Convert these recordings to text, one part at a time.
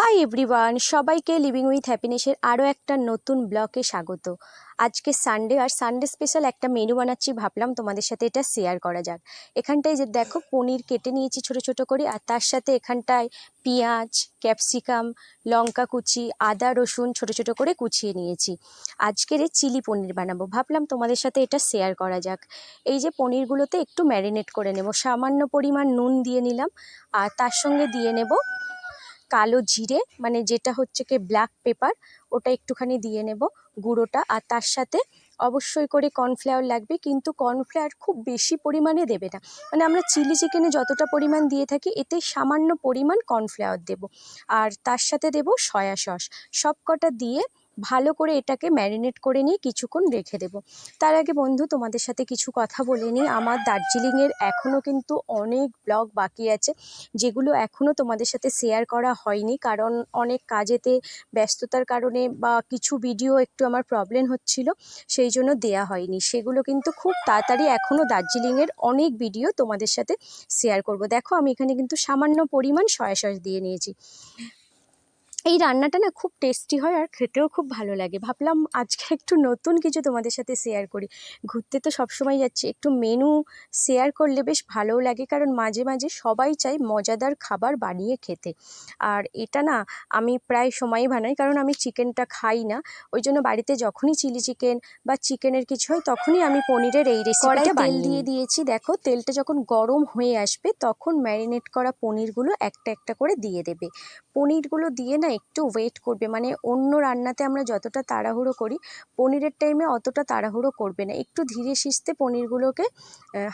High everyone সবাইকে living with হ্যাপিনেসের আরও একটা নতুন ব্লকে স্বাগত। আজকে সানডে আর সানডে স্পেশাল একটা মেনু বানাচ্ছি, ভাবলাম তোমাদের সাথে এটা শেয়ার করা যাক। এখানটায় যে দেখো পনির কেটে নিয়েছি ছোট ছোট করে, আর তার সাথে এখানটায় পেঁয়াজ, ক্যাপসিকাম, লঙ্কা কুচি, আদা, রসুন ছোট ছোট করে কুচিয়ে নিয়েছি। আজকের এই চিলি পনির বানাবো, ভাবলাম তোমাদের সাথে এটা শেয়ার করা যাক। এই যে পনিরগুলোতে একটু ম্যারিনেট করে নেব, সামান্য পরিমাণ নুন দিয়ে নিলাম, আর তার সঙ্গে দিয়ে নেব কালো জিরে মানে যেটা হচ্ছে কি ব্ল্যাক পেপার ওটা একটুখানি দিয়ে নেব গুঁড়োটা। আর তার সাথে অবশ্যই করে কর্নফ্লাওয়ার লাগবে, কিন্তু কর্নফ্লাওয়ার খুব বেশি পরিমাণে দেবে না। মানে আমরা চিলি চিকেনে যতটা পরিমাণ দিয়ে থাকি, এতে সামান্য পরিমাণ কর্নফ্লাওয়ার দেব। আর তার সাথে দেব সয়া সস সব কটা দিয়ে ভালো করে এটাকে ম্যারিনেট করে নিয়ে কিছুক্ষণ রেখে দেব। তার আগে বন্ধু, তোমাদের সাথে কিছু কথা বলে নিই। আমার দার্জিলিংয়ের এখনও কিন্তু অনেক ব্লগ বাকি আছে, যেগুলো এখনও তোমাদের সাথে শেয়ার করা হয়নি। কারণ অনেক কাজেতে ব্যস্ততার কারণে বা কিছু ভিডিও একটু আমার প্রবলেম হচ্ছিল, সেই জন্য দেয়া হয়নি। সেগুলো কিন্তু খুব তাড়াতাড়ি এখনও দার্জিলিংয়ের অনেক ভিডিও তোমাদের সাথে শেয়ার করব। দেখো, আমি এখানে কিন্তু সামান্য পরিমাণ সয়া সস দিয়ে নিয়েছি। এই রান্নাটা না খুব টেস্টি হয় আর খেতেও খুব ভালো লাগে। ভাবলাম আজকে একটু নতুন কিছু তোমাদের সাথে শেয়ার করি। ঘুরতে তো সবসময় যাচ্ছি একটু মেনু শেয়ার করলে বেশ ভালোও লাগে কারণ মাঝে মাঝে সবাই চাই মজাদার খাবার বানিয়ে খেতে। আর এটা না আমি প্রায় সময়ই বানাই কারণ আমি চিকেনটা খাই না। ওই জন্য বাড়িতে যখনই চিলি চিকেন বা চিকেনের কিছু হয় তখনই আমি পনিরের এই রেসিপিটা তেল দিয়ে দিয়েছি দেখো তেলটা যখন গরম হয়ে আসবে তখন ম্যারিনেট করা পনিরগুলো একটা একটা করে দিয়ে দেবে। পনিরগুলো দিয়ে না একটু ওয়েট করবে। মানে অন্য রান্নাতে আমরা যতটা তাড়াহুড়ো করি, পনিরের টাইমে অতটা তাড়াহুড়ো করবে না। একটু ধীরে সিস্তে পনিরগুলোকে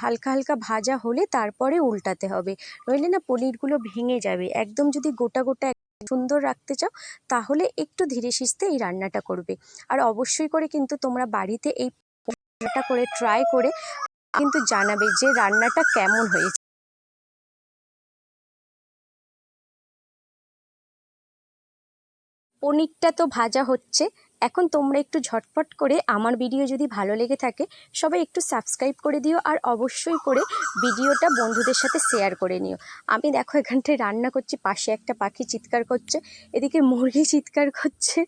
হালকা হালকা ভাজা হলে তারপরে উল্টাতে হবে। নইলে না পনিরগুলো ভেঙে যাবে। একদম যদি গোটা গোটা সুন্দর রাখতে চাও, তাহলে একটু ধীরে সিস্তে এই রান্নাটা করবে। আর অবশ্যই করে কিন্তু তোমরা বাড়িতে এই রান্নাটা করে ট্রাই করে কিন্তু জানাবে যে রান্নাটা কেমন হয়েছে। পনিরটা তো ভাজা হচ্ছে। এখন তোমরা একটু ঝটপট করে আমার ভিডিও যদি ভালো লেগে থাকে, সবাই একটু সাবস্ক্রাইব করে দিও আর অবশ্যই করে ভিডিওটা বন্ধুদের সাথে শেয়ার করে নিও। আমি দেখো এখানটায় রান্না করছি, পাশে একটা পাখি চিৎকার করছে, এদিকে মুরগি চিৎকার করছে।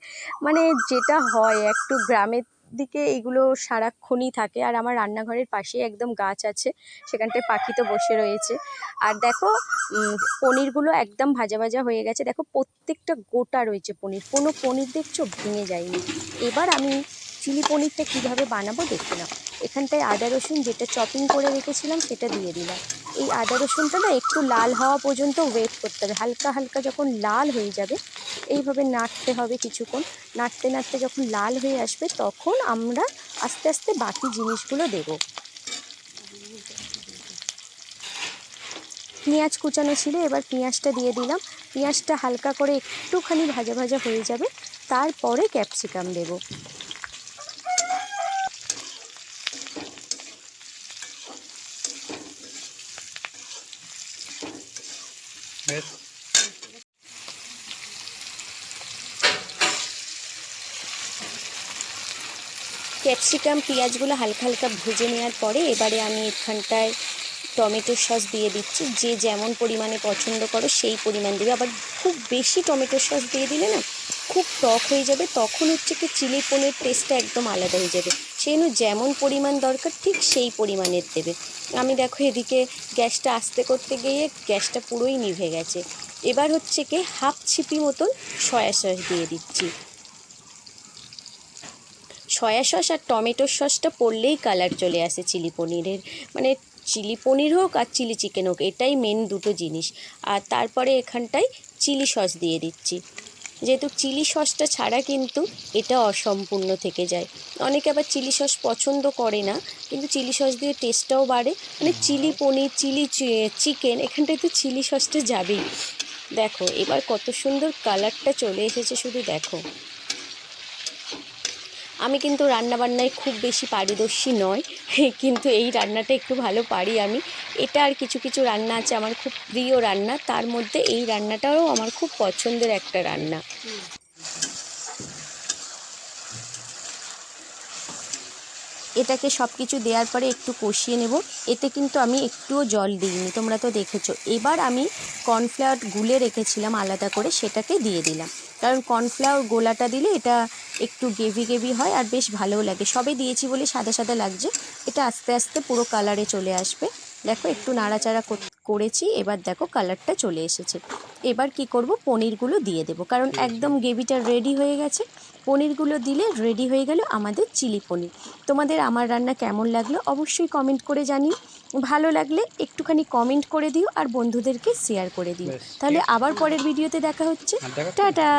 মানে যেটা হয় একটু গ্রামের দিকে এগুলো সারাক্ষণই থাকে আর আমার রান্নাঘরের পাশেই একদম গাছ আছে, সেখানটায় পাখি তো বসে রয়েছে। আর দেখো পনিরগুলো একদম ভাজা ভাজা হয়ে গেছে। দেখো, প্রত্যেকটা গোটা রয়েছে পনির। কোনো পনির দেখছ ভেঙে যায়নি। এবার আমি চিলি পনিরটা কীভাবে বানাবো দেখে নাও। এখানটায় আদা রসুন যেটা চপিং করে রেখেছিলাম সেটা দিয়ে দিলাম। এই আদা রসুনটা না একটু লাল হওয়া পর্যন্ত ওয়েট করতে হবে। হালকা হালকা যখন লাল হয়ে যাবে, এইভাবে নাড়তে হবে কিছুক্ষণ। নাড়তে নাড়তে যখন লাল হয়ে আসবে, তখন আমরা আস্তে আস্তে বাকি জিনিসগুলো দেব। পেঁয়াজ কুচানো ছিল, এবার পেঁয়াজটা দিয়ে দিলাম। পেঁয়াজটা হালকা করে একটুখানি ভাজা ভাজা হয়ে যাবে। তারপরে ক্যাপসিকাম দেব। বেশ ক্যাপসিকাম পেঁয়াজগুলো হালকা হালকা ভেজে নেওয়ার পরে এবারে আমি এখানটায় টমেটো সস দিয়ে দিচ্ছি। যে যেমন পরিমাণে পছন্দ করো, সেই পরিমাণ দেবে। আবার খুব বেশি টমেটো সস দিয়ে দিলে না খুব টক হয়ে যাবে, তখন হচ্ছে কি চিলি পনির টেস্টটা একদম আলাদা হয়ে যাবে। সেই যেমন পরিমাণ দরকার, ঠিক সেই পরিমাণের দেবে। আমি দেখো এদিকে গ্যাসটা আস্তে করতে গিয়ে গ্যাসটা পুরোই নিভে গেছে। এবার হচ্ছে কি হাফ ছিপি মতন সয়া সস দিয়ে দিচ্ছি। সয়া সস আর টমেটোর সসটা পড়লেই কালার চলে আসে চিলি পনিরের। মানে চিলি পনির হোক আর চিলি চিকেন হোক, এটাই মেন দুটো জিনিস। আর তারপরে এখানটায় চিলি সস দিয়ে দিচ্ছি। যেহেতু চিলি সসটা ছাড়া কিন্তু এটা অসম্পূর্ণ থেকে যায়। অনেকে আবার চিলি সস পছন্দ করে না, কিন্তু চিলি সস দিয়ে টেস্টটাও বাড়ে। মানে চিলি পনির, চিলি চিকেন এখানটায় তো চিলি সসটা যাবেই। দেখো, এবার কত সুন্দর কালারটা চলে এসেছে, শুধু দেখো। আমি কিন্তু রান্নাবান্নায় খুব বেশি পারদর্শী নয় কিন্তু এই রান্নাটা একটু ভালো পারি আমি। এটা আর কিছু কিছু রান্না আছে আমার খুব প্রিয় রান্না, তার মধ্যে এই রান্নাটাও আমার খুব পছন্দের একটা রান্না। এটাকে সব কিছু দেওয়ার পরে একটু কষিয়ে নেব। এতে কিন্তু আমি একটুও জল দিইনি, তোমরা তো দেখেছ। এবার আমি কর্নফ্লাওয়ার গুলে রেখেছিলাম আলাদা করে, সেটাকে দিয়ে দিলাম। কারণ কর্নফ্লাওয়ার গোলাটা দিলে এটা একটু গেভি গেভি হয় আর বেশ ভালোও লাগে। সবে দিয়েছি বলে সাদা সাদা লাগছে, এটা আস্তে আস্তে পুরো কালারে চলে আসবে। দেখো একটু নাড়াচাড়া কর- করেছি এবার দেখো কালারটা চলে এসেছে। এবার কি করব? পনিরগুলো দিয়ে দেবো। কারণ একদম গ্রেভিটা রেডি হয়ে গেছে। পনিরগুলো দিলে রেডি হয়ে গেল আমাদের চিলি পনির। তোমাদের আমার রান্না কেমন লাগল অবশ্যই কমেন্ট করে জানিও। ভালো লাগলে একটুখানি কমেন্ট করে দিও আর বন্ধুদেরকে শেয়ার করে দিও। তাহলে আবার পরের ভিডিওতে দেখা হচ্ছে। টাটা!